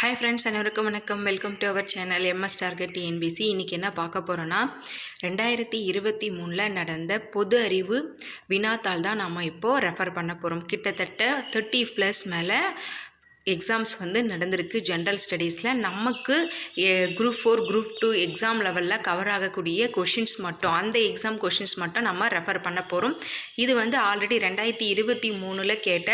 Hi friends அனைவருக்கும் வணக்கம். Welcome to our channel MS target TNPSC இன்றைக்கி என்ன பார்க்க போகிறோன்னா ரெண்டாயிரத்தி இருபத்தி மூணில் நடந்த பொது அறிவு வினாத்தாள் தான் நாம் இப்போது ரெஃபர் பண்ண போகிறோம் கிட்டத்தட்ட தேர்ட்டி ப்ளஸ் மேலே எக்ஸாம்ஸ் வந்து நடந்திருக்கு. ஜென்ரல் ஸ்டடீஸில் நமக்கு group four group two exam level cover ஆகக்கூடிய கொஷின்ஸ் மட்டும் அந்த எக்ஸாம் கொஷின்ஸ் மட்டும் நம்ம ரெஃபர் பண்ண போகிறோம் இது வந்து ஆல்ரெடி ரெண்டாயிரத்தி இருபத்தி மூணில் கேட்ட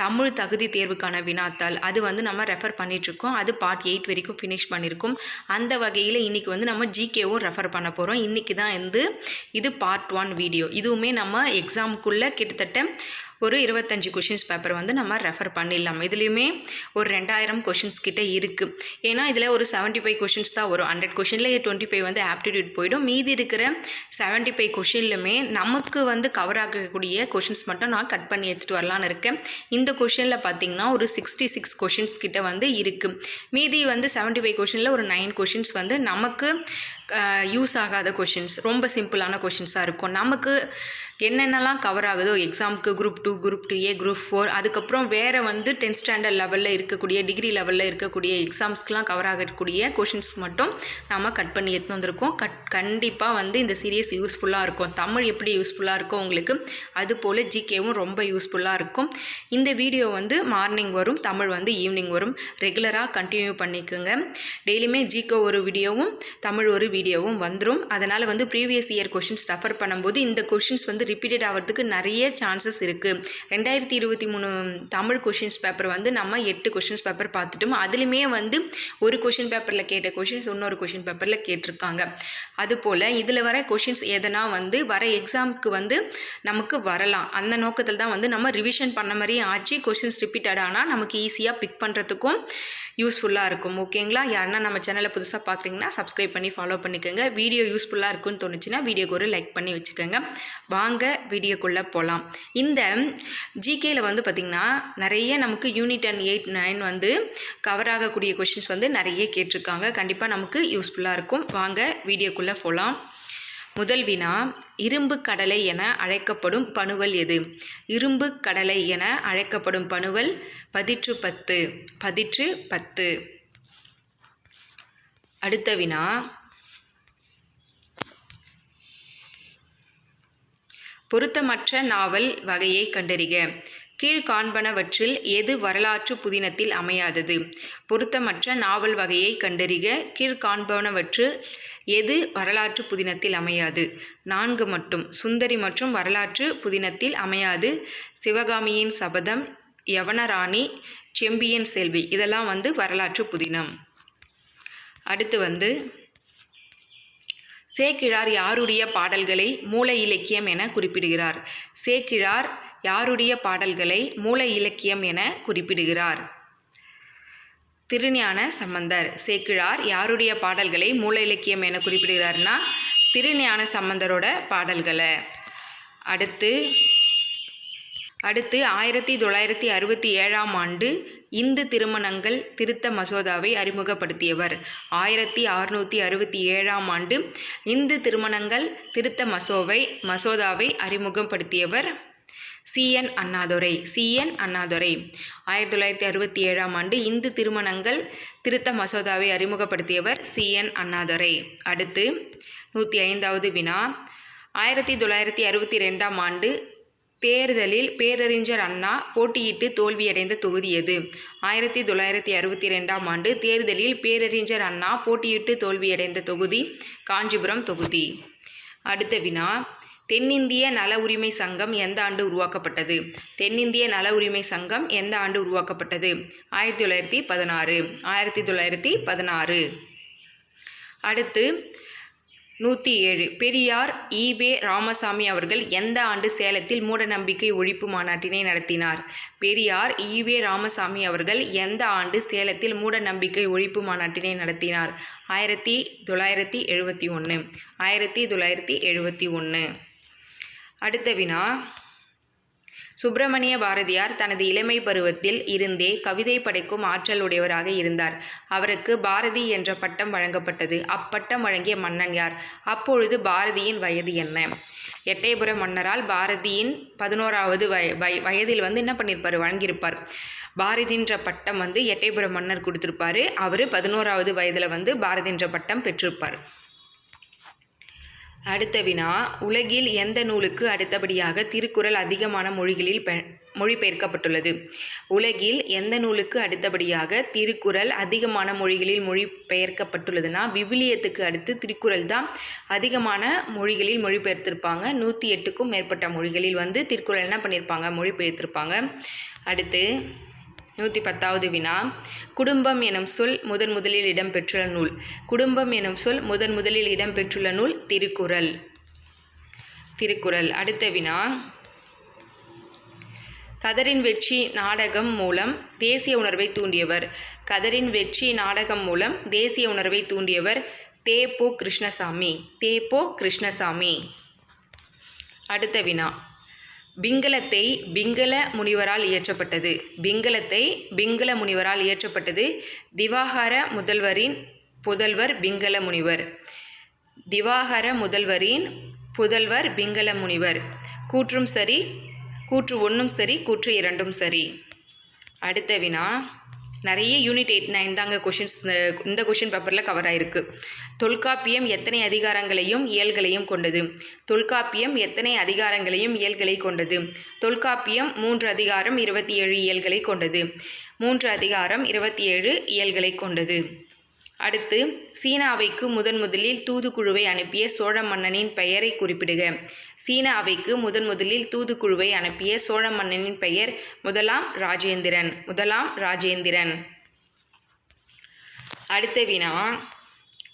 தமிழ் தகுதி தேர்வுக்கான வினாத்தாள். அது வந்து நம்ம ரெஃபர் பண்ணிகிட்ருக்கோம் அது பார்ட் எயிட் வரைக்கும் ஃபினிஷ் பண்ணியிருக்கோம் அந்த வகையில் இன்றைக்கி வந்து நம்ம ஜிகேவும் ரெஃபர் பண்ண போகிறோம் இன்றைக்கி தான் வந்து இது பார்ட் ஒன் வீடியோ இதுவுமே நம்ம எக்ஸாமுக்குள்ளே கிட்டத்தட்ட ஒரு இருபத்தஞ்சி கொஷின்ஸ் பேப்பர் வந்து நம்ம ரெஃபர் பண்ணிடலாம். இதுலேயுமே ஒரு ரெண்டாயிரம் கொஷின்ஸ் கிட்டே இருக்குது ஏன்னா இதில் ஒரு செவன்ட்டி ஃபைவ் கொஷின்ஸ் தான் வரும். ஹண்ட்ரட் கொஷினில் டுவெண்ட்டி ஃபைவ் வந்து ஆப்டிடியூட் போயிடும். மீதி இருக்கிற செவன்ட்டி ஃபைவ் கொஷின்லுமே நமக்கு வந்து கவர் ஆகக்கூடிய கொஷின்ஸ் மட்டும் நான் கட் பண்ணி எடுத்துகிட்டு வரலான்னு இருக்கேன். இந்த கொஷினில் பார்த்தீங்கன்னா ஒரு சிக்ஸ்டி சிக்ஸ் கொஷின்ஸ் கிட்டே வந்து இருக்குது மீதி வந்து செவன்ட்டி ஃபைவ் கொஷினில் ஒரு நைன் கொஷின்ஸ் வந்து நமக்கு யூஸ் ஆகாத கொஷின்ஸ் ரொம்ப சிம்பிளான கொஷின்ஸாக இருக்கும். நமக்கு என்னென்னலாம் கவர் ஆகுதோ எக்ஸாமுக்கு group two group two A group four அதுக்கப்புறம் வேறு வந்து டென்த் ஸ்டாண்டர்ட் லெவலில் இருக்கக்கூடிய டிகிரி லெவலில் இருக்கக்கூடிய எக்ஸாம்ஸ்க்கெலாம் கவர் ஆகக்கூடிய கொஷின்ஸ் மட்டும் நம்ம கட் பண்ணி எடுத்து வந்திருக்கோம். கட் கண்டிப்பாக வந்து இந்த சீரியஸ் யூஸ்ஃபுல்லாக இருக்கும். தமிழ் எப்படி யூஸ்ஃபுல்லாக இருக்கும் உங்களுக்கு அதுபோல் ஜிகேவும் ரொம்ப யூஸ்ஃபுல்லாக இருக்கும். இந்த வீடியோ வந்து மார்னிங் வரும் தமிழ் வந்து ஈவினிங் வரும். ரெகுலராக கண்டினியூ பண்ணிக்கோங்க. டெய்லியுமே ஜிகே ஒரு வீடியோவும் தமிழ் ஒரு வீடியோவும் வந்துடும் அதனால் வந்து ப்ரீவியஸ் இயர் கொஷின்ஸ் ரெஃபர் பண்ணும்போது இந்த கொஷின்ஸ் வந்து ரிப்பீட்டட் ஆகிறதுக்கு நிறைய சான்சஸ் இருக்குது ரெண்டாயிரத்தி இருபத்தி மூணு தமிழ் கொஷின்ஸ் பேப்பர் வந்து நம்ம எட்டு கொஷின்ஸ் பேப்பர் பார்த்துட்டோம். அதுலேயுமே வந்து ஒரு கொஷின் பேப்பரில் கேட்ட கொஷின்ஸ் இன்னொரு கொஷின் பேப்பரில் கேட்டிருக்காங்க. அதுபோல் இதில் வர கொஷின்ஸ் எதனா வந்து வர எக்ஸாமுக்கு வந்து நமக்கு வரலாம். அந்த நோக்கத்தில் தான் வந்து நம்ம ரிவிஷன் பண்ண மாதிரி ஆச்சு. கொஷின்ஸ் ரிப்பீட்டட் ஆனால் நமக்கு ஈஸியாக பிக் பண்ணுறதுக்கும் யூஸ்ஃபுல்லாக இருக்கும். ஓகேங்களா? யாருன்னா நம்ம சேனலை புதுசாக பார்க்குறீங்கன்னா சப்ஸ்கிரைப் பண்ணி ஃபாலோ பண்ணிக்கோங்க. வீடியோ யூஸ்ஃபுல்லாக இருக்குன்னு தோணுச்சுன்னா வீடியோக்கு ஒரு லைக் பண்ணி வச்சுக்கோங்க. வாங்க வீடியோக்குள்ளே போகலாம் இந்த ஜிகேயில் வந்து பார்த்திங்கன்னா நிறைய நமக்கு யூனிட் அண்ட் எயிட் நைன் வந்து கவர் ஆகக்கூடிய கொஷின்ஸ் வந்து நிறைய கேட்டிருக்காங்க. கண்டிப்பாக நமக்கு யூஸ்ஃபுல்லாக இருக்கும். வாங்க வீடியோக்குள்ளே போகலாம் முதல் வினா இரும்பு கடலை என அழைக்கப்படும் பணுவல் எது? இரும்பு கடலை என அழைக்கப்படும் பணுவல் பதிற்று பத்து பதிற்று பத்து. அடுத்த வினா பொருத்தமற்ற நாவல் வகையை கண்டறிக. கீழ்காண்பனவற்றில் எது வரலாற்று புதினத்தில் அமையாதது? பொருத்தமற்ற நாவல் வகையை கண்டறிக. கீழ்காண்பனவற்றில் எது வரலாற்று புதினத்தில் அமையாது? நான்கு மட்டும். சுந்தரி மற்றும் வரலாற்று புதினத்தில் அமையாது. சிவகாமியின் சபதம் யவனராணி செம்பியன் செல்வி. இதெல்லாம் வந்து வரலாற்று புதினம். அடுத்து வந்து சேக்கிழார் யாருடைய பாடல்களை மூல இலக்கியம் என குறிப்பிடுகிறார்? சேக்கிழார் யாருடைய பாடல்களை மூல இலக்கியம் என குறிப்பிடுகிறார்? திருஞான சம்பந்தர் சேக்கிழார் யாருடைய பாடல்களை மூல இலக்கியம் என குறிப்பிடுகிறார்னா திருஞான சம்பந்தரோட பாடல்களை. அடுத்து அடுத்து ஆயிரத்தி தொள்ளாயிரத்தி அறுபத்தி ஏழாம் ஆண்டு இந்து திருமணங்கள் திருத்த மசோதாவை அறிமுகப்படுத்தியவர். ஆயிரத்தி அறுநூற்றி அறுபத்தி ஏழாம் ஆண்டு இந்து திருமணங்கள் திருத்த மசோவை மசோதாவை அறிமுகப்படுத்தியவர் சிஎன் அண்ணாதுரை சிஎன் அண்ணாதுரை. ஆயிரத்தி தொள்ளாயிரத்தி அறுபத்தி ஏழாம் ஆண்டு இந்து திருமணங்கள் திருத்த மசோதாவை அறிமுகப்படுத்தியவர் சிஎன் அண்ணாதுரை. அடுத்து நூற்றி ஐந்தாவது வினா. ஆயிரத்தி தொள்ளாயிரத்தி அறுபத்தி ரெண்டாம் ஆண்டு தேர்தலில் பேரறிஞர் அண்ணா போட்டியிட்டு தோல்வியடைந்த தொகுதி எது? ஆயிரத்தி தொள்ளாயிரத்தி அறுபத்தி ரெண்டாம் ஆண்டு தேர்தலில் பேரறிஞர் அண்ணா போட்டியிட்டு தோல்வியடைந்த தொகுதி காஞ்சிபுரம் தொகுதி. அடுத்த வினா. தென்னிந்திய நல உரிமை சங்கம் எந்த ஆண்டு உருவாக்கப்பட்டது? தென்னிந்திய நல உரிமை சங்கம் எந்த ஆண்டு உருவாக்கப்பட்டது? ஆயிரத்தி தொள்ளாயிரத்தி பதினாறு. ஆயிரத்தி தொள்ளாயிரத்தி பதினாறு. அடுத்து நூற்றி ஏழு. பெரியார் ஈவே ராமசாமி அவர்கள் எந்த ஆண்டு சேலத்தில் மூடநம்பிக்கை ஒழிப்பு மாநாட்டினை நடத்தினார்? பெரியார் ஈவே ராமசாமி அவர்கள் எந்த ஆண்டு சேலத்தில் மூடநம்பிக்கை ஒழிப்பு மாநாட்டினை நடத்தினார்? ஆயிரத்தி தொள்ளாயிரத்தி எழுபத்தி ஒன்று ஆயிரத்தி தொள்ளாயிரத்தி எழுபத்தி ஒன்று அடுத்த வினா. சுப்பிரமணிய பாரதியார் தனது இளமை பருவத்தில் இருந்தே கவிதை படைக்கும் ஆற்றல் உடையவராக இருந்தார். அவருக்கு பாரதி என்ற பட்டம் வழங்கப்பட்டது. அப்பட்டம் வழங்கிய மன்னன் யார்? அப்பொழுது பாரதியின் வயது என்ன? எட்டயபுர மன்னரால் பாரதியின் பதினோராவது வய வய வயதில் வந்து என்ன பண்ணியிருப்பார் வழங்கியிருப்பார். பாரதின்ற பட்டம் வந்து எட்டயபுரம் மன்னர் கொடுத்துருப்பாரு. அவர் பதினோராவது வயதில் வந்து பாரதின்ற பட்டம் பெற்றிருப்பார். அடுத்த வினா உலகில் எந்த நூலுக்கு அடுத்தபடியாக திருக்குறள் அதிகமான மொழிகளில் பெ மொழிபெயர்க்கப்பட்டுள்ளது? உலகில் எந்த நூலுக்கு அடுத்தபடியாக திருக்குறள் அதிகமான மொழிகளில் மொழிபெயர்க்கப்பட்டுள்ளதுன்னா விவிலியத்துக்கு அடுத்து திருக்குறள் தான் அதிகமான மொழிகளில் மொழிபெயர்த்திருப்பாங்க. நூற்றி எட்டுக்கும் மேற்பட்ட மொழிகளில் வந்து திருக்குறள் என்ன பண்ணியிருப்பாங்க மொழிபெயர்த்திருப்பாங்க. அடுத்து நூற்றி பத்தாவது வினா. குடும்பம் எனும் சொல் முதன் முதலில் இடம்பெற்றுள்ள நூல். குடும்பம் எனும் சொல் முதன் முதலில் இடம்பெற்றுள்ள நூல் திருக்குறள். திருக்குறள். அடுத்த வினா. கதரின் வெற்றி நாடகம் மூலம் தேசிய உணர்வை தூண்டியவர். கதரின் வெற்றி நாடகம் மூலம் தேசிய உணர்வை தூண்டியவர் தேப்போ கிருஷ்ணசாமி. தேப்போ கிருஷ்ணசாமி. அடுத்த வினா. பிங்களத்தை பிங்கள முனிவரால் இயற்றப்பட்டது. பிங்களத்தை பிங்கள முனிவரால் இயற்றப்பட்டது. திவாகர முதல்வரின் புதல்வர் பிங்கள முனிவர். திவாகர முதல்வரின் புதல்வர் பிங்கள முனிவர். கூற்றும் சரி கூற்று ஒன்றும் சரி கூற்று இரண்டும் சரி. அடுத்த வினா. நிறைய யூனிட் எயிட் நைன் தாங்க கொஷின்ஸ் இந்த கொஷின் பேப்பரில் கவர் ஆயிருக்கு. தொல்காப்பியம் எத்தனை அதிகாரங்களையும் இயல்களையும் கொண்டது? தொல்காப்பியம் எத்தனை அதிகாரங்களையும் இயல்களை கொண்டது? தொல்காப்பியம் மூன்று அதிகாரம் இருபத்தி ஏழு இயல்களை கொண்டது. மூன்று அதிகாரம் இருபத்தி ஏழு இயல்களை கொண்டது. அடுத்து சீனாவைக்கு முதன் முதலில் தூதுக்குழுவை அனுப்பிய சோழ மன்னனின் பெயரை குறிப்பிடுக. சீனாவைக்கு முதன் முதலில் தூதுக்குழுவை அனுப்பிய சோழ மன்னனின் பெயர் முதலாம் ராஜேந்திரன் முதலாம் ராஜேந்திரன். அடுத்த வினா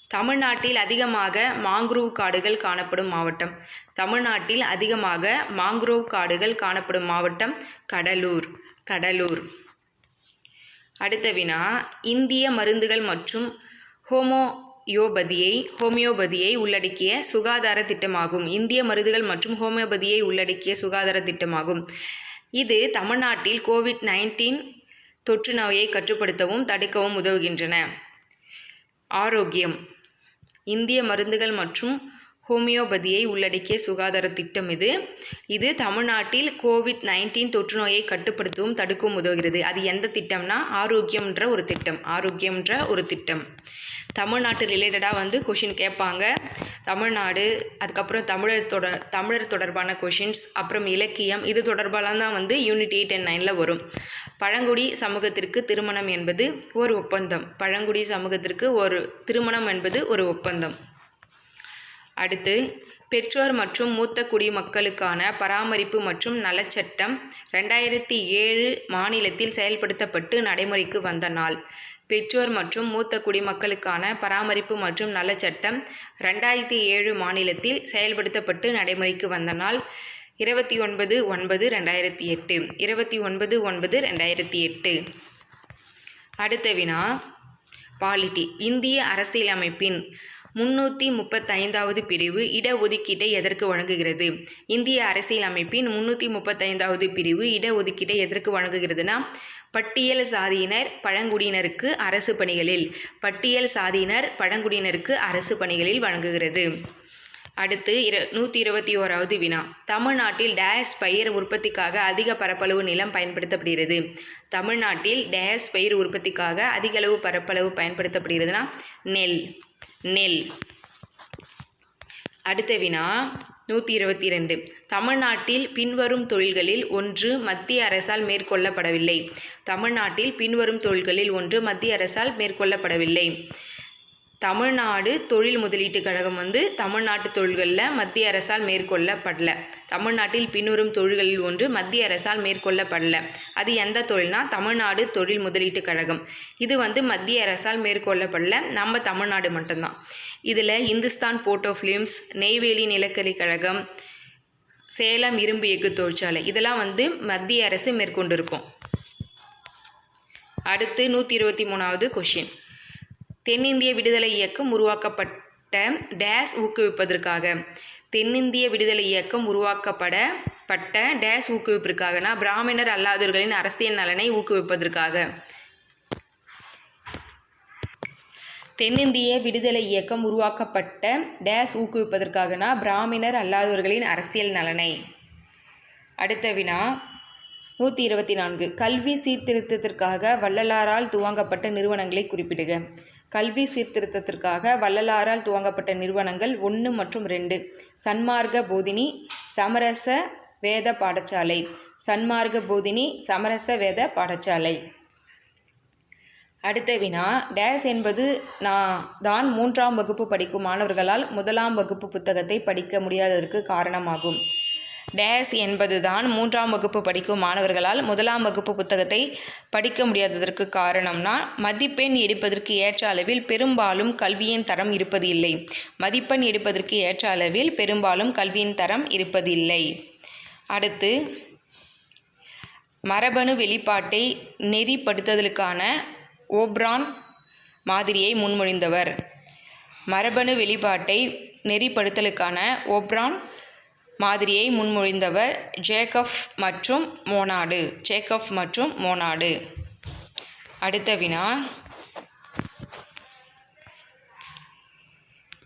தமிழ்நாட்டில் அதிகமாக மாங்க்ரூவ் காடுகள் காணப்படும் மாவட்டம். தமிழ்நாட்டில் அதிகமாக மாங்க்ரோவ் காடுகள் காணப்படும் மாவட்டம் கடலூர் கடலூர். அடுத்த வினா இந்திய மருந்துகள் மற்றும் ஹோமோயோபதியை ஹோமியோபதியை உள்ளடக்கிய சுகாதார திட்டமாகும். இந்திய மருந்துகள் மற்றும் ஹோமியோபதியை உள்ளடக்கிய சுகாதார திட்டமாகும். இது தமிழ்நாட்டில் கோவிட் நைன்டீன் தொற்று நோயை கட்டுப்படுத்தவும் தடுக்கவும் உதவுகின்றன. ஆரோக்கியம். இந்திய மருந்துகள் மற்றும் ஹோமியோபதியை உள்ளடக்கிய சுகாதார திட்டம் இது. இது தமிழ்நாட்டில் கோவிட் நைன்டீன் தொற்று நோயை கட்டுப்படுத்தவும் தடுக்கவும் உதவுகிறது. அது எந்த திட்டம்னா ஆரோக்கியம்ன்ற ஒரு திட்டம். ஆரோக்கியம்ன்ற ஒரு திட்டம். தமிழ்நாட்டு ரிலேட்டடாக வந்து கொஷின் கேட்பாங்க. தமிழ்நாடு அதுக்கப்புறம் தமிழர் தொட தமிழர் தொடர்பான கொஷின்ஸ் அப்புறம் இலக்கியம் இது தொடர்பாலாம் தான் வந்து யூனிட் எயிட் அண்ட் நைனில் வரும். பழங்குடி சமூகத்திற்கு திருமணம் என்பது ஒரு ஒப்பந்தம். பழங்குடி சமூகத்திற்கு ஒரு திருமணம் என்பது ஒரு ஒப்பந்தம். அடுத்து பெற்றோர் மற்றும் மூத்த குடிமக்களுக்கான பராமரிப்பு மற்றும் நலச்சட்டம் ரெண்டாயிரத்தி ஏழு மாநிலத்தில் செயல்படுத்தப்பட்டு நடைமுறைக்கு வந்த நாள். பெற்றோர் மற்றும் மூத்த குடிமக்களுக்கான பராமரிப்பு மற்றும் நலச்சட்டம் ரெண்டாயிரத்தி ஏழு மாநிலத்தில் செயல்படுத்தப்பட்டு நடைமுறைக்கு வந்த நாள் இருபத்தி ஒன்பது ஒன்பது ரெண்டாயிரத்தி எட்டு. இருபத்தி ஒன்பது ஒன்பது ரெண்டாயிரத்தி எட்டு. அடுத்த வினா பாலிட்டி இந்திய அரசியலமைப்பின் முன்னூற்றி முப்பத்தைந்தாவது பிரிவு இடஒதுக்கீட்டை எதற்கு வழங்குகிறது? இந்திய அரசியலமைப்பின் முன்னூற்றி முப்பத்தைந்தாவது பிரிவு இடஒதுக்கீட்டை எதற்கு வழங்குகிறதுனா பட்டியல் சாதியினர் பழங்குடியினருக்கு அரசு பணிகளில் பட்டியல் சாதியினர் பழங்குடியினருக்கு அரசு பணிகளில் வழங்குகிறது. அடுத்து இர நூற்றி இருபத்தி ஓராவது வினா. தமிழ்நாட்டில் டேஸ் பயிர் உற்பத்திக்காக அதிக பரப்பளவு நிலம் பயன்படுத்தப்படுகிறது. தமிழ்நாட்டில் டேஸ் பயிர் உற்பத்திக்காக அதிகளவு பரப்பளவு பயன்படுத்தப்படுகிறதுனா நெல். நெல். அடுத்த வினா நூற்றி இருபத்தி ரெண்டு தமிழ்நாட்டில் பின்வரும் தொழில்களில் ஒன்று மத்திய அரசால் மேற்கொள்ளப்படவில்லை. தமிழ்நாட்டில் பின்வரும் தொழில்களில் ஒன்று மத்திய அரசால் மேற்கொள்ளப்படவில்லை. தமிழ்நாடு தொழில் முதலீட்டு கழகம் வந்து தமிழ்நாட்டு தொழில்களில் மத்திய அரசால் மேற்கொள்ளப்படல. தமிழ்நாட்டில் பின்வரும் தொழில்களில் ஒன்று மத்திய அரசால் மேற்கொள்ளப்படல. அது எந்த தொழில்னா தமிழ்நாடு தொழில் முதலீட்டு கழகம். இது வந்து மத்திய அரசால் மேற்கொள்ளப்படல. நம்ம தமிழ்நாடு மட்டும்தான். இதில் Hindustan board of films Neyveli நிலக்கரி கழகம் சேலம் இரும்பு எஃகு தொழிற்சாலை இதெல்லாம் வந்து மத்திய அரசு மேற்கொண்டிருக்கும். அடுத்து நூற்றி இருபத்தி மூணாவது கொஷின் தென்னிந்திய விடுதலை இயக்கம் உருவாக்கப்பட்ட டேஸ் ஊக்குவிப்பதற்காக. தென்னிந்திய விடுதலை இயக்கம் உருவாக்கப்பட பட்ட டேஸ் ஊக்குவிப்பிற்காகனா பிராமணர் அல்லாதவர்களின் அரசியல் நலனை ஊக்குவிப்பதற்காக. தென்னிந்திய விடுதலை இயக்கம் உருவாக்கப்பட்ட டேஸ் ஊக்குவிப்பதற்காகனா பிராமணர் அல்லாதவர்களின் அரசியல் நலனை. அடுத்த வினா. நூற்றி இருபத்தி நான்கு. கல்வி சீர்திருத்தத்திற்காக வள்ளலாரால் துவங்கப்பட்ட நிறுவனங்களை குறிப்பிடுக. கல்வி சீர்திருத்தத்திற்காக வள்ளலாரால் துவங்கப்பட்ட நிறுவனங்கள் ஒன்று மற்றும் ரெண்டு. சன்மார்க்க போதினி சமரச வேத பாடசாலை. சன்மார்க்க போதினி சமரச வேத பாடசாலை. அடுத்த வினா டேஸ் என்பது நான் தான் மூன்றாம் வகுப்பு படிக்கும் மாணவர்களால் முதலாம் வகுப்பு புத்தகத்தை படிக்க முடியாததற்கு காரணமாகும். டேஸ் என்பது தான் மூன்றாம் வகுப்பு படிக்கும் மாணவர்களால் முதலாம் வகுப்பு புத்தகத்தை படிக்க முடியாததற்கு காரணம்னா மதிப்பெண் எடுப்பதற்கு ஏற்ற அளவில் பெரும்பாலும் கல்வியின் தரம் இருப்பது இல்லை மதிப்பெண் எடுப்பதற்கு ஏற்ற அளவில் பெரும்பாலும் கல்வியின் தரம் இருப்பதில்லை. அடுத்து மரபணு வெளிப்பாட்டை நெறிப்படுத்துதலுக்கான ஓப்ரான் மாதிரியை முன்மொழிந்தவர். மரபணு வெளிப்பாட்டை நெறிப்படுத்தலுக்கான ஓப்ரான் மாதிரியை முன்மொழிந்தவர் ஜேக்கப் மற்றும் மோனாடு. ஜேக்கப் மற்றும் மோனாடு. அடுத்த வினா.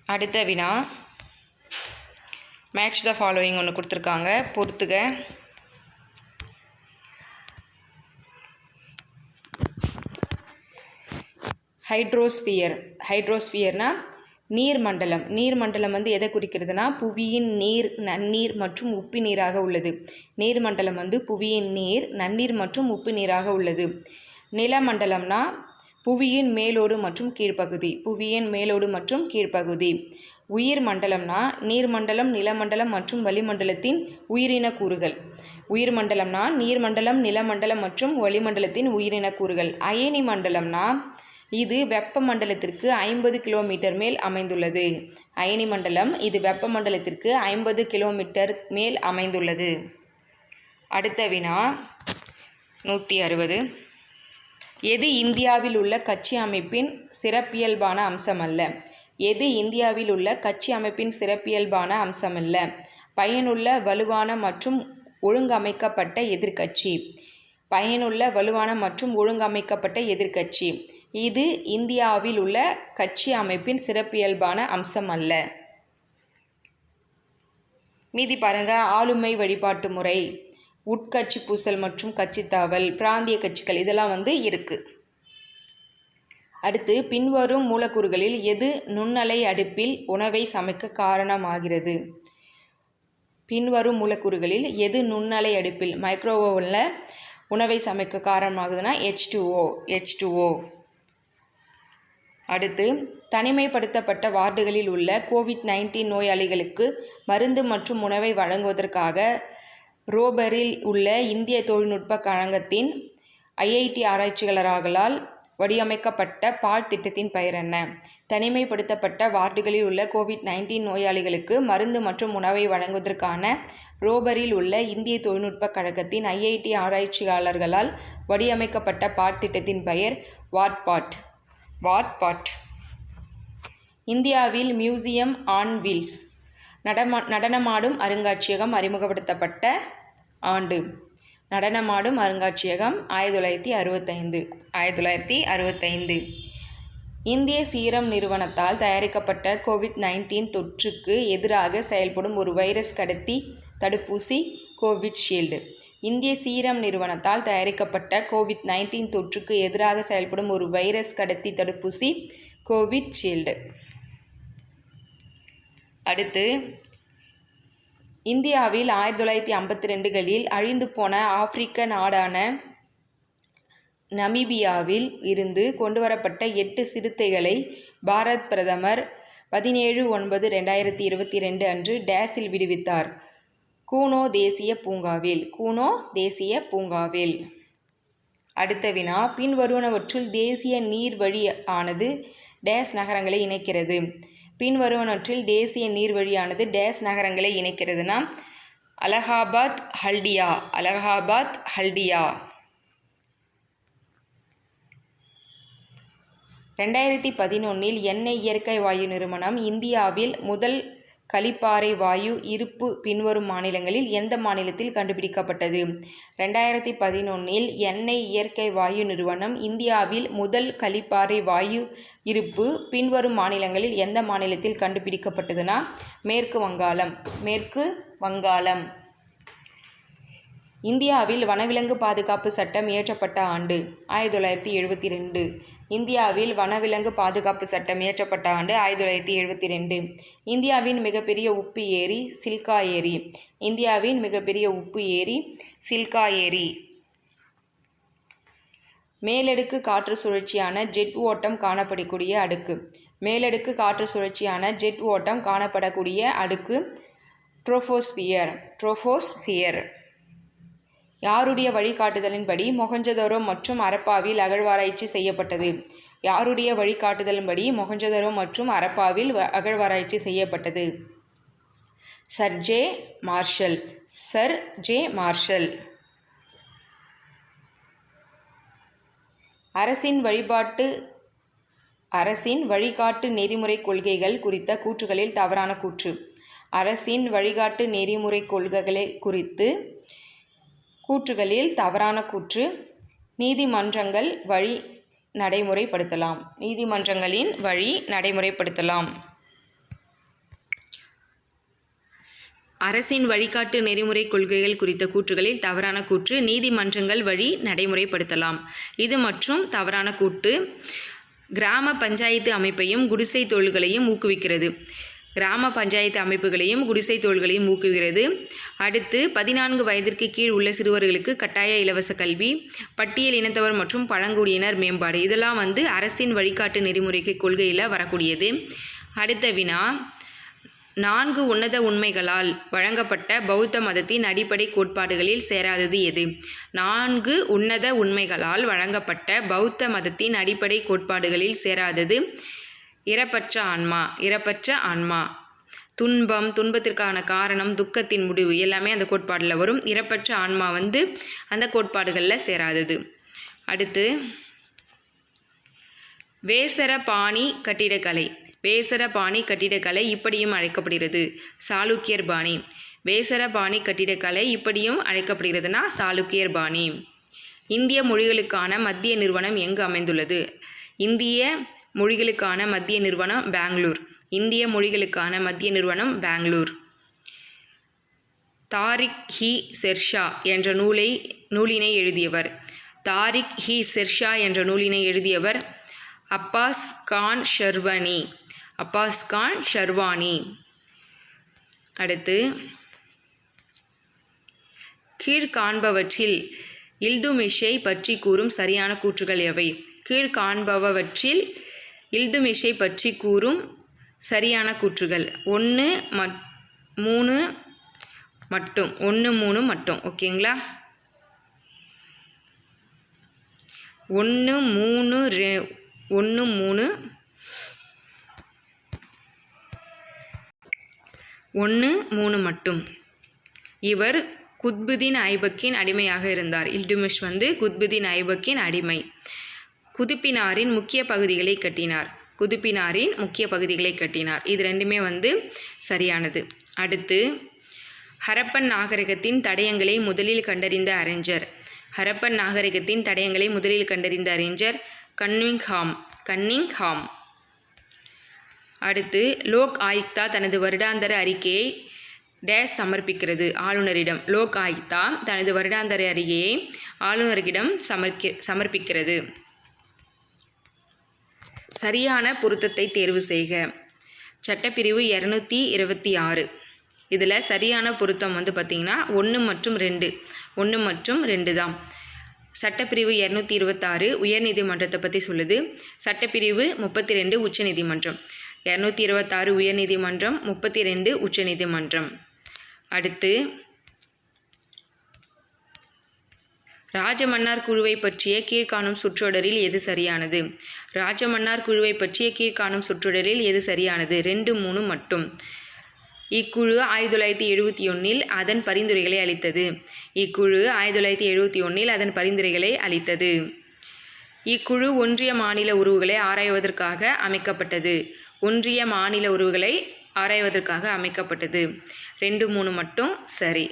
அடுத்த வினா. மேட்ச் த ஃபாலோயிங் ஒன்று கொடுத்துருக்காங்க. பொறுத்துக. ஹைட்ரோஸ்பியர் ஹைட்ரோஸ்பியர்னால் நீர்மண்டலம். நீர்மண்டலம் வந்து எதை குறிக்கிறதுனா புவியின் நீர் நன்னீர் மற்றும் உப்பு நீராக உள்ளது. நீர்மண்டலம் வந்து புவியின் நீர் நன்னீர் மற்றும் உப்பு நீராக உள்ளது. நிலமண்டலம்னா புவியின் மேலோடு மற்றும் கீழ்ப்பகுதி. புவியின் மேலோடு மற்றும் கீழ்ப்பகுதி. உயிர் மண்டலம்னா நீர்மண்டலம் நிலமண்டலம் மற்றும் வளிமண்டலத்தின் உயிரின கூறுகள். உயிர் மண்டலம்னா நீர்மண்டலம் நிலமண்டலம் மற்றும் வளிமண்டலத்தின் உயிரின கூறுகள். அயனி மண்டலம்னா இது வெப்பமண்டலத்திற்கு ஐம்பது கிலோமீட்டர் மேல் அமைந்துள்ளது. அயனி மண்டலம் இது வெப்பமண்டலத்திற்கு ஐம்பது கிலோமீட்டர் மேல் அமைந்துள்ளது. அடுத்த வினா நூற்றி அறுபது. எது இந்தியாவில் உள்ள கட்சி அமைப்பின் சிறப்பியல்பான அம்சம் அல்ல எது இந்தியாவில் உள்ள கட்சி அமைப்பின் சிறப்பியல்பான அம்சமல்ல? பயனுள்ள வலுவான மற்றும் ஒழுங்கமைக்கப்பட்ட எதிர்க்கட்சி. பயனுள்ள வலுவான மற்றும் ஒழுங்கமைக்கப்பட்ட எதிர்க்கட்சி. இது இந்தியாவில் உள்ள கட்சி அமைப்பின் சிறப்பியல்பான அம்சம் அல்ல. மீதி பாருங்க ஆளுமை வழிபாட்டு முறை உட்கட்சி பூசல் மற்றும் கட்சித்தாவல் பிராந்திய கட்சிகள் இதெல்லாம் வந்து இருக்குது அடுத்து பின்வரும் மூலக்கூறுகளில் எது நுண்ணலை அடுப்பில் உணவை சமைக்க காரணமாகிறது? பின்வரும் மூலக்கூறுகளில் எது நுண்ணலை அடுப்பில் மைக்ரோவோவில் உணவை சமைக்க காரணமாகுதுன்னா H two O H two O அடுத்து தனிமைப்படுத்தப்பட்ட வார்டுகளில் உள்ள கோவிட் நைன்டீன் நோயாளிகளுக்கு மருந்து மற்றும் உணவை வழங்குவதற்காக ரோபரில் உள்ள இந்திய தொழில்நுட்ப கழகத்தின் ஐஐடி ஆராய்ச்சியாளர்களால் வடிவமைக்கப்பட்ட பால் திட்டத்தின் பெயர் என்ன? தனிமைப்படுத்தப்பட்ட வார்டுகளில் உள்ள கோவிட் நைன்டீன் நோயாளிகளுக்கு மருந்து மற்றும் உணவை வழங்குவதற்கான ரோபரில் உள்ள இந்திய தொழில்நுட்ப கழகத்தின் ஐஐடி ஆராய்ச்சியாளர்களால் வடிவமைக்கப்பட்ட பாட் திட்டத்தின் பெயர் வாட்பாட். வாட்பாட் இந்தியாவில் மியூசியம் ஆன் வீல்ஸ். நடமா நடனமாடும் அருங்காட்சியகம் அறிமுகப்படுத்தப்பட்ட ஆண்டு. நடனமாடும் அருங்காட்சியகம் ஆயிரத்தி தொள்ளாயிரத்தி அறுபத்தைந்து ஆயிரத்தி தொள்ளாயிரத்தி அறுபத்தைந்து. இந்திய சீரம் நிறுவனத்தால் தயாரிக்கப்பட்ட கோவிட் நைன்டீன் தொற்றுக்கு எதிராக செயல்படும் ஒரு வைரஸ் கடத்தி தடுப்பூசி கோவிட்ஷீல்டு இந்திய சீரம் நிறுவனத்தால் தயாரிக்கப்பட்ட கோவிட் நைன்டீன் தொற்றுக்கு எதிராக செயல்படும் ஒரு வைரஸ் கடத்தி தடுப்பூசி கோவிட்ஷீல்டு அடுத்து இந்தியாவில் ஆயிரத்தி தொள்ளாயிரத்தி ஐம்பத்தி ரெண்டுகளில் அழிந்து போன ஆப்பிரிக்க நாடான நமீபியாவில் இருந்து கொண்டுவரப்பட்ட எட்டு சிறுத்தைகளை பாரத் பிரதமர் பதினேழு ஒன்பது ரெண்டாயிரத்தி இருபத்தி ரெண்டு அன்று டேஸில் விடுவித்தார். கூனோ தேசிய பூங்காவில் கூனோ தேசிய பூங்காவில். அடுத்த வினா பின்வருவனவற்றுள் தேசிய நீர்வழி ஆனது டேஸ் நகரங்களை இணைக்கிறது. பின்வருவனவற்றில் தேசிய நீர்வழியானது டேஸ் நகரங்களை இணைக்கிறதுனா அலகாபாத் ஹல்டியா அலகாபாத் ஹல்டியா. ரெண்டாயிரத்தி பதினொன்றில் எண்ணெய் இயற்கை வாயு நிறுவனம் இந்தியாவில் முதல் களிப்பாறை வாயு இருப்பு பின்வரும் மாநிலங்களில் எந்த மாநிலத்தில் கண்டுபிடிக்கப்பட்டது? ரெண்டாயிரத்தி பதினொன்னில் எண்ணெய் இயற்கை வாயு நிறுவனம் இந்தியாவில் முதல் களிப்பாறை வாயு இருப்பு பின்வரும் மாநிலங்களில் எந்த மாநிலத்தில் கண்டுபிடிக்கப்பட்டதுன்னா மேற்கு வங்காளம். மேற்கு வங்காளம். இந்தியாவில் வனவிலங்கு பாதுகாப்பு சட்டம் இயற்றப்பட்ட ஆண்டு ஆயிரத்தி தொள்ளாயிரத்தி எழுபத்தி ரெண்டு. இந்தியாவில் வனவிலங்கு பாதுகாப்பு சட்டம் இயற்றப்பட்ட ஆண்டு ஆயிரத்தி தொள்ளாயிரத்தி எழுபத்தி ரெண்டு இந்தியாவின் மிகப்பெரிய உப்பு ஏரி சில்கா ஏரி. இந்தியாவின் மிகப்பெரிய உப்பு ஏரி சில்கா ஏரி. மேலடுக்கு காற்று சுழற்சியான ஜெட் ஓட்டம் காணப்படக்கூடிய அடுக்கு. மேலடுக்கு காற்று சுழற்சியான ஜெட் ஓட்டம் காணப்படக்கூடிய அடுக்கு. ட்ரோஃபோஸ்பியர் ட்ரோஃபோஸ்பியர். யாருடைய வழிகாட்டுதலின்படி மொகஞ்சதரோ மற்றும் அரப்பாவில் அகழ்வாராய்ச்சி செய்யப்பட்டது. யாருடைய வழிகாட்டுதலின்படி மொகஞ்சதரோ மற்றும் அரப்பாவில் அகழ்வாராய்ச்சி செய்யப்பட்டது. Sir J Marshall sir J Marshall. அரசின் வழிபாட்டு அரசின் வழிகாட்டு நெறிமுறை கொள்கைகள் குறித்த கூற்றுகளில் தவறான கூற்று. அரசின் வழிகாட்டு நெறிமுறை கொள்கைகளை குறித்து கூற்றுகளில் தவறான கூற்று நீதிமன்றங்கள் வழி நடைமுறைப்படுத்தலாம். நீதிமன்றங்களின் வழி நடைமுறைப்படுத்தலாம். அரசின் வழிகாட்டு நெறிமுறை கொள்கைகள் குறித்த கூற்றுகளில் தவறான கூற்று நீதிமன்றங்கள் வழி நடைமுறைப்படுத்தலாம். இது மற்றும் தவறான கூட்டு கிராம பஞ்சாயத்து அமைப்பையும் குடிசை தொழில்களையும் ஊக்குவிக்கிறது. கிராம பஞ்சாயத்து அமைப்புகளையும் குடிசை தொழில்களையும் ஊக்குகிறது அடுத்து பதினான்கு வயதிற்கு கீழ் உள்ள சிறுவர்களுக்கு கட்டாய இலவச கல்வி பட்டியல் இனத்தவர் மற்றும் பழங்குடியினர் மேம்பாடு. இதெல்லாம் வந்து அரசின் வழிகாட்டு நெறிமுறைக்கு கொள்கையில் வரக்கூடியது. அடுத்த வினா நான்கு உன்னத உண்மைகளால் வழங்கப்பட்ட பௌத்த மதத்தின் அடிப்படை கோட்பாடுகளில் சேராதது எது? நான்கு உன்னத உண்மைகளால் வழங்கப்பட்ட பௌத்த மதத்தின் அடிப்படை கோட்பாடுகளில் சேராதது இறப்பற்ற ஆன்மா இறப்பற்ற ஆன்மா. துன்பம் துன்பத்திற்கான காரணம் துக்கத்தின் முடிவு எல்லாமே அந்த கோட்பாடில் வரும். இறப்பற்ற ஆன்மா வந்து அந்த கோட்பாடுகளில் சேராதது. அடுத்து வேசர பாணி கட்டிடக்கலை. வேசர பாணி கட்டிடக்கலை இப்படியும் அழைக்கப்படுகிறது. சாளுக்கியர் பாணி. வேசர பாணி கட்டிடக்கலை இப்படியும் அழைக்கப்படுகிறதுனா சாளுக்கியர் பாணி. இந்திய மொழிகளுக்கான மத்திய நிறுவனம் எங்கு அமைந்துள்ளது? இந்திய மொழிகளுக்கான மத்திய நிறுவனம் பெங்களூர். இந்திய மொழிகளுக்கான மத்திய நிறுவனம் பெங்களூர். தாரிக் ஹி செர்ஷா என்ற நூலை நூலினை எழுதியவர். தாரிக் ஹி செர்ஷா என்ற நூலினை எழுதியவர் அப்பாஸ் கான் ஷர்வனி. அப்பாஸ் கான் ஷர்வானி. அடுத்து கீழ்காண்பவற்றில் இல்துமிஷை பற்றி கூறும் சரியான கூற்றுகள் எவை? கீழ்காண்பவற்றில் இல்துமிஷை பற்றி கூறும் சரியான கூற்றுகள். ஒன்று மட் மூணு மட்டும். ஒன்று மூணு மட்டும். ஓகேங்களா? ஒன்று மூணு ரெ ஒன்று மூணு. ஒன்று மூணு மட்டும். இவர் குத்புதீன் ஐபக்கின் அடிமையாக இருந்தார். இல்டுமிஷ் வந்து குத்புதீன் ஐபக்கின் அடிமை. குதுப்பினாரின் முக்கிய பகுதிகளை கட்டினார். குதுப்பினாரின் முக்கிய பகுதிகளை கட்டினார். இது ரெண்டுமே வந்து சரியானது. அடுத்து ஹரப்பன் நாகரிகத்தின் தடயங்களை முதலில் கண்டறிந்த அறிஞர். ஹரப்பன் நாகரிகத்தின் தடயங்களை முதலில் கண்டறிந்த அறிஞர் கன்னிங்ஹாம் கன்னிங்ஹாம். அடுத்து லோக் ஆயுக்தா தனது வருடாந்தர அறிக்கையை டேஸ் சமர்ப்பிக்கிறது ஆளுநரிடம். லோக் ஆயுக்தா தனது வருடாந்தர அறிக்கையை ஆளுநரிடம் சமர்ப்பி சமர்ப்பிக்கிறது. சரியான பொருத்தத்தை தேர்வு செய்க. சட்டப்பிரிவு இரநூத்தி இருபத்தி ஆறு. இதில் சரியான பொருத்தம் வந்து பார்த்திங்கன்னா ஒன்று மற்றும் ரெண்டு. ஒன்று மற்றும் ரெண்டு தான். சட்டப்பிரிவு இரநூத்தி இருபத்தாறு உயர்நீதிமன்றத்தை பற்றி சொல்லுது. சட்டப்பிரிவு முப்பத்தி ரெண்டு உச்சநீதிமன்றம். இரநூத்தி இருபத்தாறு உயர்நீதிமன்றம் முப்பத்தி ரெண்டு உச்சநீதிமன்றம். அடுத்து ராஜமன்னார் குழுவை பற்றிய கீழ்காணும் சுற்றொடரில் எது சரியானது? ராஜமன்னார் குழுவை பற்றிய கீழ்காணும் சுற்றுடலில் எது சரியானது? ரெண்டு மூணு மட்டும். இக்குழு ஆயிரத்தி தொள்ளாயிரத்தி எழுபத்தி ஒன்றில் அதன் பரிந்துரைகளை அளித்தது. இக்குழு ஆயிரத்தி தொள்ளாயிரத்தி எழுபத்தி ஒன்றில் அதன் பரிந்துரைகளை அளித்தது. இக்குழு ஒன்றிய மாநில உறவுகளை ஆராய்வதற்காக அமைக்கப்பட்டது. ஒன்றிய மாநில உறவுகளை ஆராய்வதற்காக அமைக்கப்பட்டது. ரெண்டு மூணு மட்டும் சரி.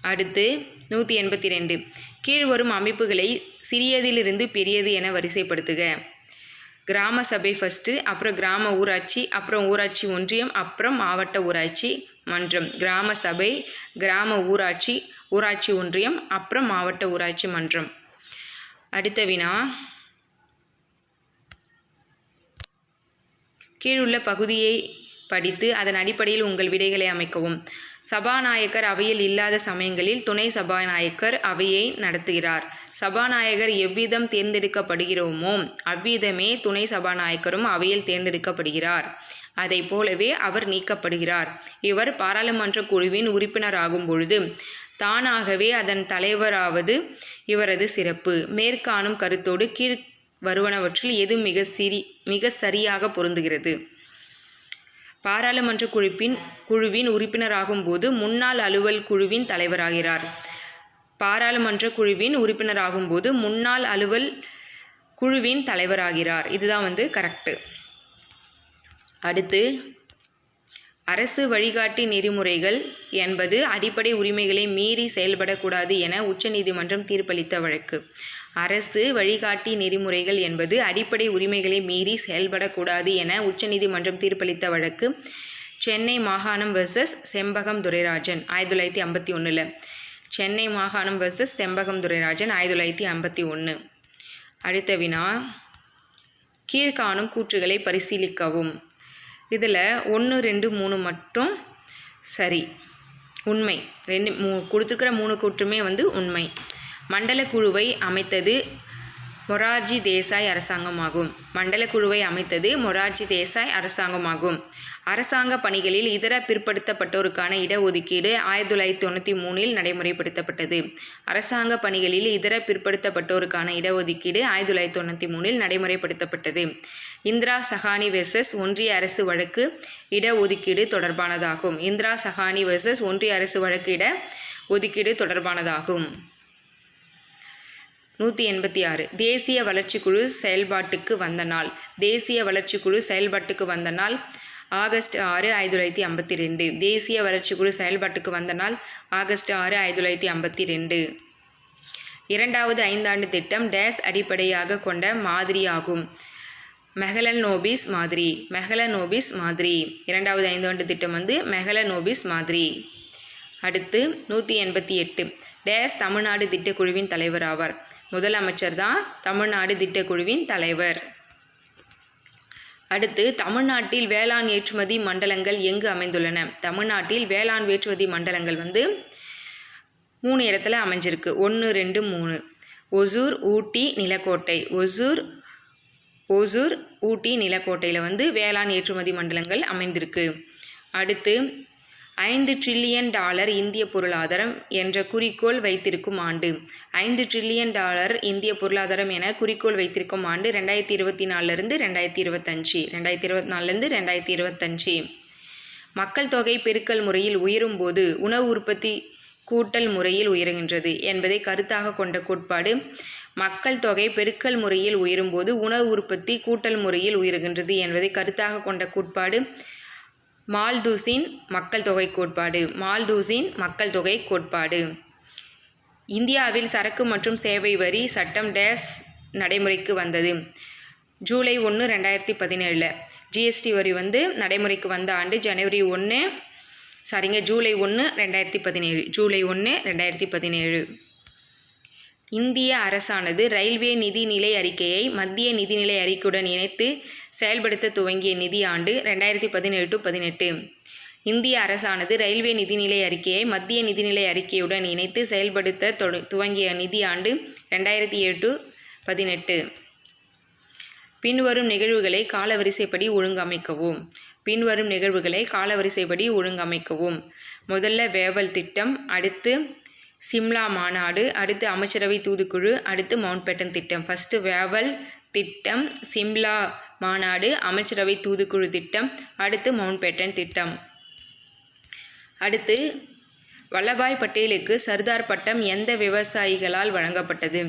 அடுத்து நூற்றி எண்பத்தி ரெண்டு. கீழ்வரும் அமைப்புகளை சிறியதிலிருந்து பெரியது என வரிசைப்படுத்துக. கிராம சபை ஃபஸ்ட்டு அப்புறம் கிராம ஊராட்சி அப்புறம் ஊராட்சி ஒன்றியம் அப்புறம் மாவட்ட ஊராட்சி மன்றம். கிராம சபை கிராம ஊராட்சி ஊராட்சி ஒன்றியம் அப்புறம் மாவட்ட ஊராட்சி மன்றம். அடுத்த வினா. கீழுள்ள பகுதியை படித்து அதன் அடிப்படையில் உங்கள் விடைகளை அமைக்கவும். சபாநாயகர் அவையில் இல்லாத சமயங்களில் துணை சபாநாயகர் அவையை நடத்துகிறார். சபாநாயகர் எவ்விதம் தேர்ந்தெடுக்கப்படுகிறோமோ அவ்விதமே துணை சபாநாயகரும் அவையில் தேர்ந்தெடுக்கப்படுகிறார். அதை போலவே அவர் நீக்கப்படுகிறார். இவர் பாராளுமன்ற குழுவின் உறுப்பினராகும் பொழுது தானாகவே அதன் தலைவராவது இவரது சிறப்பு. மேற்காணும் கருத்தோடு கீழ் வருவனவற்றில் எது மிக சிறி மிக சரியாக பொருந்துகிறது? பாராளுமன்ற குழுப்பின் குழுவின் உறுப்பினராகும்போது முன்னாள் அலுவல் குழுவின் தலைவராகிறார். பாராளுமன்ற குழுவின் உறுப்பினராகும்போது முன்னாள் அலுவல் குழுவின் தலைவராகிறார். இதுதான் வந்து கரெக்டு அடுத்து அரசு வழிகாட்டி நெறிமுறைகள் என்பது அடிப்படை உரிமைகளை மீறி செயல்படக்கூடாது என உச்சநீதிமன்றம் தீர்ப்பளித்த வழக்கு. அரசு வழிகாட்டி நெறிமுறைகள் என்பது அடிப்படை உரிமைகளை மீறி செயல்படக்கூடாது என உச்சநீதிமன்றம் தீர்ப்பளித்த வழக்கு சென்னை மாகாணம் வெர்சஸ் செம்பகம் துரைராஜன் ஆயிரத்தி தொள்ளாயிரத்தி ஐம்பத்தி ஒன்றில் சென்னை மாகாணம் வெர்சஸ் செம்பகம் துரைராஜன் ஆயிரத்தி தொள்ளாயிரத்தி ஐம்பத்தி ஒன்று அடுத்த வினா. கீழ்காணும் கூற்றுகளை பரிசீலிக்கவும். இதில் ஒன்று ரெண்டு மூணு மட்டும் சரி. உண்மை. ரெண்டு மூ கொடுத்துருக்கிற மூணு கூற்றுமே வந்து உண்மை. மண்டல குழுவை அமைத்தது மொரார்ஜி தேசாய் அரசாங்கமாகும். மண்டல குழுவை அமைத்தது மொரார்ஜி தேசாய் அரசாங்கமாகும். அரசாங்க பணிகளில் இதர பிற்படுத்தப்பட்டோருக்கான இடஒதுக்கீடு ஆயிரத்தி தொள்ளாயிரத்தி தொண்ணூற்றி மூணில் நடைமுறைப்படுத்தப்பட்டது. அரசாங்க பணிகளில் இதர பிற்படுத்தப்பட்டோருக்கான இடஒதுக்கீடு ஆயிரத்தி தொள்ளாயிரத்தி தொண்ணூற்றி மூணில் நடைமுறைப்படுத்தப்பட்டது. இந்திரா சஹானி வெர்சஸ் ஒன்றிய அரசு வழக்கு இடஒதுக்கீடு தொடர்பானதாகும். இந்திரா சஹானி வெர்சஸ் ஒன்றிய அரசு வழக்கு இட ஒதுக்கீடு தொடர்பானதாகும். நூற்றி எண்பத்தி ஆறு. தேசிய வளர்ச்சிக்குழு செயல்பாட்டுக்கு வந்த நாள். தேசிய வளர்ச்சிக்குழு செயல்பாட்டுக்கு வந்த நாள் ஆகஸ்ட் ஆறு ஆயிரத்தி தொள்ளாயிரத்தி ஐம்பத்தி ரெண்டு. தேசிய வளர்ச்சிக்குழு செயல்பாட்டுக்கு வந்த நாள் ஆகஸ்ட் ஆறு ஆயிரத்தி தொள்ளாயிரத்தி ஐம்பத்தி ரெண்டு. இரண்டாவது ஐந்தாண்டு திட்டம் டேஸ் அடிப்படையாக கொண்ட மாதிரியாகும். மெகலனோபிஸ் மாதிரி. மெகலனோபிஸ் மாதிரி. இரண்டாவது ஐந்தாண்டு திட்டம் வந்து மெகலனோபிஸ் மாதிரி. அடுத்து நூற்றி எண்பத்தி எட்டு. டேஸ் தமிழ்நாடு திட்டக்குழுவின் தலைவர் ஆவார். முதலமைச்சர் தான் தமிழ்நாடு திட்டக்குழுவின் தலைவர். அடுத்து தமிழ்நாட்டில் வேளாண் ஏற்றுமதி மண்டலங்கள் எங்கு அமைந்துள்ளன? தமிழ்நாட்டில் வேளாண் ஏற்றுமதி மண்டலங்கள் வந்து மூணு இடத்துல அமைஞ்சிருக்கு. ஒன்று ரெண்டு மூணு. ஒசூர் ஊட்டி நிலக்கோட்டை. ஒசூர் ஒசூர் ஊட்டி நிலக்கோட்டையில் வந்து வேளாண் ஏற்றுமதி மண்டலங்கள் அமைந்திருக்கு. அடுத்து ஐந்து ட்ரில்லியன் டாலர் இந்திய பொருளாதாரம் என்ற குறிக்கோள் வைத்திருக்கும் ஆண்டு. ஐந்து ட்ரில்லியன் டாலர் இந்திய பொருளாதாரம் என குறிக்கோள் வைத்திருக்கும் ஆண்டு ரெண்டாயிரத்தி இருபத்தி நாலுலேருந்து ரெண்டாயிரத்தி இருபத்தஞ்சி. ரெண்டாயிரத்தி இருபத்தி நாலுலேருந்து ரெண்டாயிரத்தி இருபத்தஞ்சி. மக்கள் தொகை பெருக்கல் முறையில் உயரும்போது உணவு உற்பத்தி கூட்டல் முறையில் உயருகின்றது என்பதை கருத்தாக கொண்ட கோட்பாடு. மக்கள் தொகை பெருக்கல் முறையில் உயரும்போது உணவு உற்பத்தி கூட்டல் முறையில் உயருகின்றது என்பதை கருத்தாக கொண்ட கோட்பாடு. மால்டூசின் மக்கள் தொகை கோட்பாடு. மால்டூசின் மக்கள் தொகை கோட்பாடு. இந்தியாவில் சரக்கு மற்றும் சேவை வரி சட்டம் டேஸ் நடைமுறைக்கு வந்தது. ஜூலை ஒன்று ரெண்டாயிரத்தி பதினேழில். ஜிஎஸ்டி வரி வந்து நடைமுறைக்கு வந்த ஆண்டு ஜனவரி ஒன்று சரிங்க ஜூலை ஒன்று ரெண்டாயிரத்தி பதினேழு. ஜூலை ஒன்று ரெண்டாயிரத்தி பதினேழு. இந்திய அரசானது ரயில்வே நிதிநிலை அறிக்கையை மத்திய நிதிநிலை அறிக்கையுடன் இணைத்து செயல்படுத்த துவங்கிய நிதி ஆண்டு ரெண்டாயிரத்தி பதினேழு டு பதினெட்டு. இந்திய அரசானது ரயில்வே நிதிநிலை அறிக்கையை மத்திய நிதிநிலை அறிக்கையுடன் இணைத்து செயல்படுத்த துவங்கிய நிதி ஆண்டு ரெண்டாயிரத்தி ஏழு டு பதினெட்டு. பின்வரும் நிகழ்வுகளை காலவரிசைப்படி ஒழுங்கமைக்கவும். பின்வரும் நிகழ்வுகளை காலவரிசைப்படி ஒழுங்கமைக்கவும். முதல்ல வேவல் திட்டம் அடுத்து சிம்லா மாநாடு அடுத்து அமைச்சரவை தூதுக்குழு அடுத்து மவுண்ட் பேட்டன் திட்டம். ஃபஸ்ட்டு வேவல் திட்டம் சிம்லா மாநாடு அமைச்சரவை தூதுக்குழு திட்டம் அடுத்து மவுண்ட் பேட்டன் திட்டம். அடுத்து வல்லபாய் பட்டேலுக்கு சர்தார் பட்டம் எந்த விவசாயிகளால் வழங்கப்பட்டது?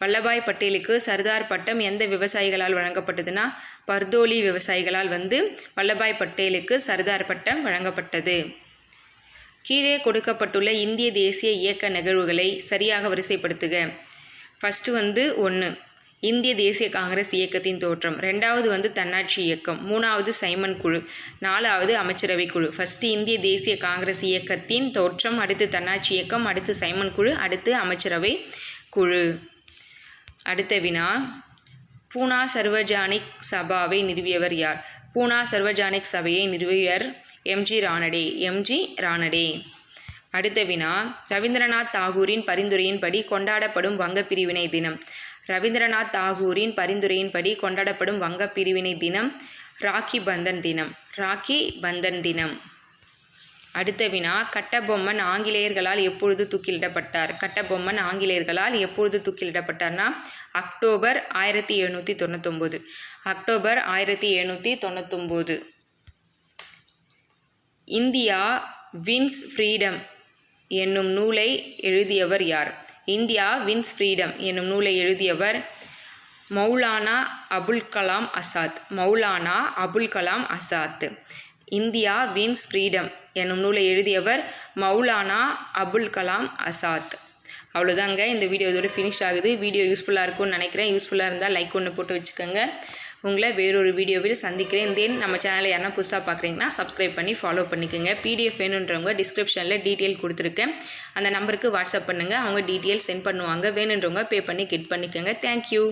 வல்லபாய் பட்டேலுக்கு சர்தார் பட்டம் எந்த விவசாயிகளால் வழங்கப்பட்டதுன்னா பர்தோலி விவசாயிகளால் வந்து வல்லபாய் பட்டேலுக்கு சர்தார் பட்டம் வழங்கப்பட்டது. கீழே கொடுக்கப்பட்டுள்ள இந்திய தேசிய இயக்க நிகழ்வுகளை சரியாக வரிசைப்படுத்துக. ஃபஸ்ட்டு வந்து ஒன்று இந்திய தேசிய காங்கிரஸ் இயக்கத்தின் தோற்றம். ரெண்டாவது வந்து தன்னாட்சி இயக்கம். மூணாவது சைமன் குழு. நாலாவது அமைச்சரவை குழு. ஃபஸ்ட்டு இந்திய தேசிய காங்கிரஸ் இயக்கத்தின் தோற்றம் அடுத்து தன்னாட்சி இயக்கம் அடுத்து சைமன் குழு அடுத்து அமைச்சரவை குழு. அடுத்த வினா பூனா சர்வஜானிக் சபாவை நிறுவியவர் யார்? பூனா சர்வஜானிக் சபையை நிறுவியர் எம்ஜி ராணடே எம்ஜி ராணடே. அடுத்த வினா ரவீந்திரநாத் தாகூரின் பரிந்துரையின்படி கொண்டாடப்படும் வங்க பிரிவினை தினம். ரவீந்திரநாத் தாகூரின் பரிந்துரையின்படி கொண்டாடப்படும் வங்க பிரிவினை தினம் ராக்கி பந்தன் தினம். ராக்கி பந்தன் தினம். அடுத்த வினா கட்டபொம்மன் ஆங்கிலேயர்களால் எப்பொழுது தூக்கிலிடப்பட்டார்? கட்டபொம்மன் ஆங்கிலேயர்களால் எப்பொழுது தூக்கிலிடப்பட்டார்னா அக்டோபர் ஆயிரத்தி எழுநூற்றி தொண்ணூத்தொம்போது. அக்டோபர் ஆயிரத்தி எழுநூற்றி தொண்ணூத்தொம்போது. இந்தியா வின்ஸ் ஃப்ரீடம் என்னும் நூலை எழுதியவர் யார்? இந்தியா வின்ஸ் ஃப்ரீடம் என்னும் நூலை எழுதியவர் Maulana Abul Kalam Azad Maulana Abul Kalam Azad India wins freedom என்னும் நூலை எழுதியவர் மௌலானா அபுல் கலாம் ஆசாத் அவ்வளோதாங்க. இந்த வீடியோ இதோட ஃபினிஷ் ஆகுது. வீடியோ யூஸ்ஃபுல்லாக இருக்கும்னு நினைக்கிறேன். யூஸ்ஃபுல்லாக இருந்தால் லைக் ஒன்று போட்டு வச்சுக்கோங்க. உங்களை வேறொரு வீடியோவில் சந்திக்கிறேன். தென் நம்ம சேனலை யாரா புதுசாக பார்க்குறீங்கன்னா சப்ஸ்கிரைப் பண்ணி ஃபாலோ பண்ணிக்கோங்க. பிடிஎஃப் வேணுன்றவங்க டிஸ்கிரிப்ஷனில் டீட்டெயில் கொடுத்துருக்கேன். அந்த நம்பருக்கு வாட்ஸ்அப் பண்ணுங்கள் அவங்க டீட்டெயில் சென்ட் பண்ணுவாங்க. வேணுன்றவங்க பே பண்ணி கெட் பண்ணிக்கோங்க. தேங்க்யூ